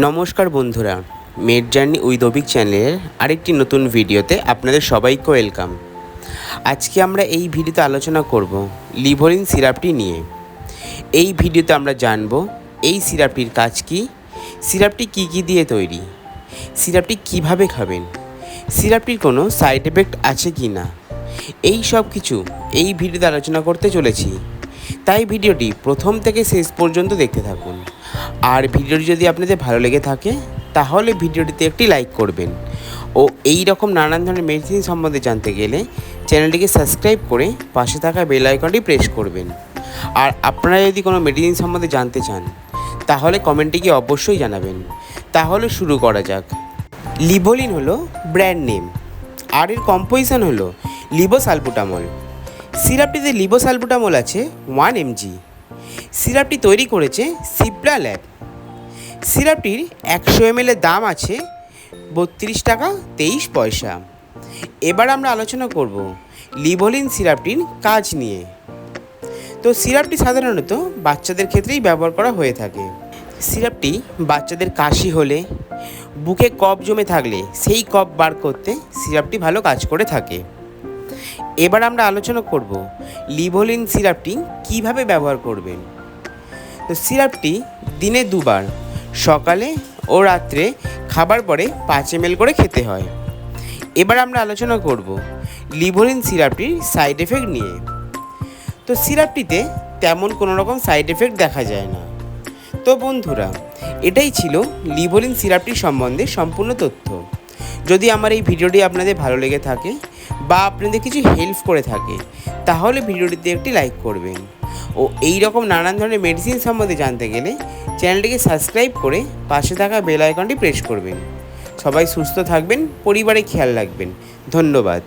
নমস্কার বন্ধুরা, made journey উইদবিক চ্যানেলের আরেকটি নতুন ভিডিওতে আপনাদের সবাইকে ওয়েলকাম। আজকে আমরা এই ভিডিওতে আলোচনা করব লিভোরিন সিরাপটি নিয়ে। এই ভিডিওতে আমরা জানব, এই সিরাপটির কাজ কি? সিরাপটি কি কি দিয়ে তৈরি? সিরাপটি কীভাবে খাবেন? সিরাপটির কোনো সাইড এফেক্ট আছে কি না? এই সব কিছু এই ভিডিওতে আলোচনা করতে চলেছি। তাই ভিডিওটি প্রথম থেকে শেষ পর্যন্ত দেখতে থাকুন। আর ভিডিওটি যদি আপনাদের ভালো লেগে থাকে, তাহলে ভিডিওটিতে একটি লাইক করবেন। ও এই রকম নানান ধরনের মেডিসিন সম্বন্ধে জানতে গেলে চ্যানেলটিকে সাবস্ক্রাইব করে পাশে থাকা বেল আইকনটি প্রেস করবেন। আর আপনারা যদি কোনো মেডিসিন সম্বন্ধে জানতে চান, তাহলে কমেন্টে গিয়ে অবশ্যই জানাবেন। তাহলে শুরু করা যাক। লিভোলিন হলো ব্র্যান্ড নেম আর এর কম্পোজিশন হলো লিবোসালবুটামল সিরাপটিতে লিবোসালবুটামল আছে ওয়ান এমজি সিরাপটি তৈরি করেছে সিপ্রা ল্যাব সিরাপটির একশো এম দাম আছে বত্রিশ টাকা তেইশ পয়সা। এবার আমরা আলোচনা করব লিভোলিন সিরাপটির কাজ নিয়ে। তো সিরাপটি সাধারণত বাচ্চাদের ক্ষেত্রেই ব্যবহার করা হয়ে থাকে। সিরাপটি বাচ্চাদের কাশি হলে, বুকে কফ জমে থাকলে সেই কফ বার করতে সিরাপটি ভালো কাজ করে থাকে। এবার আমরা আলোচনা করব লিভোলিন সিরাপটি কীভাবে ব্যবহার করবেন। তো সিরাপটি দিনে দুবার, সকালে ও রাত্রে খাবার পরে পাঁচ এম করে খেতে হয়। এবার আমরা আলোচনা করব লিভোলিন সিরাপটির সাইড এফেক্ট নিয়ে। তো সিরাপটিতে তেমন কোনো রকম সাইড এফেক্ট দেখা যায় না। তো বন্ধুরা, এটাই ছিল লিভোলিন সিরাপটি সম্বন্ধে সম্পূর্ণ তথ্য। যদি আমার এই ভিডিওটি আপনাদের ভালো লেগে থাকে বা আপনাদের কিছু হেল্প করে থাকে, তাহলে ভিডিওটিতে একটি লাইক করবেন। ও এই রকম নানান ধরনের মেডিসিন সম্বন্ধে জানতে গেলে চ্যানেলটিকে সাবস্ক্রাইব করে পাশে থাকা বেল আইকনটি প্রেস করবেন। সবাই সুস্থ থাকবেন, পরিবারে খেয়াল রাখবেন। ধন্যবাদ।